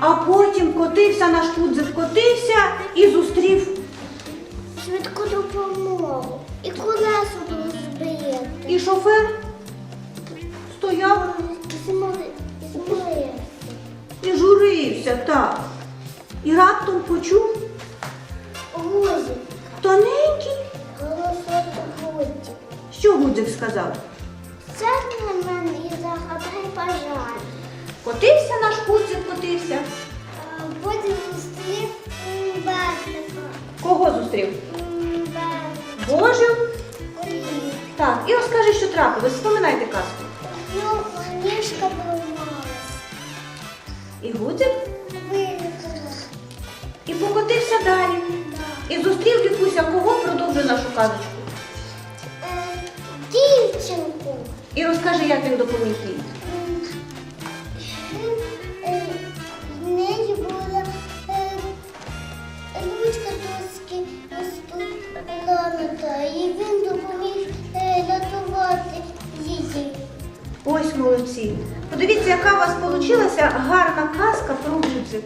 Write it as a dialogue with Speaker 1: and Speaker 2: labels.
Speaker 1: А потім котився наш Гудзик, котився і зустрів.
Speaker 2: Швидку допомогу. І колесо було збити.
Speaker 1: І шофер стояв і журився так. І раптом почув
Speaker 2: Гузик.
Speaker 1: тоненький.
Speaker 2: Голосок Гузик.
Speaker 1: Що Гудзик сказав?
Speaker 2: Сядь на мене і загадай бажання.
Speaker 1: Котився наш Гудзик, котився.
Speaker 2: А Потім зустрів Бетрика.
Speaker 1: Кого зустрів? Божив. Так, і розкажи, що трапилось. Вспоминайте казку.
Speaker 2: Його ніжка поламалась.
Speaker 1: І Гудзик,
Speaker 2: Вилетіла.
Speaker 1: і покотився далі. І зустрів Вікуся, кого продовжує нашу казочку.
Speaker 2: Е, Дівчинку.
Speaker 1: І розкажи, як він допоміг їй.
Speaker 2: Ламата, і він допоміг е, рятувати її.
Speaker 1: Ось молодці. Подивіться, яка у вас вийшла гарна казка про Гудзик.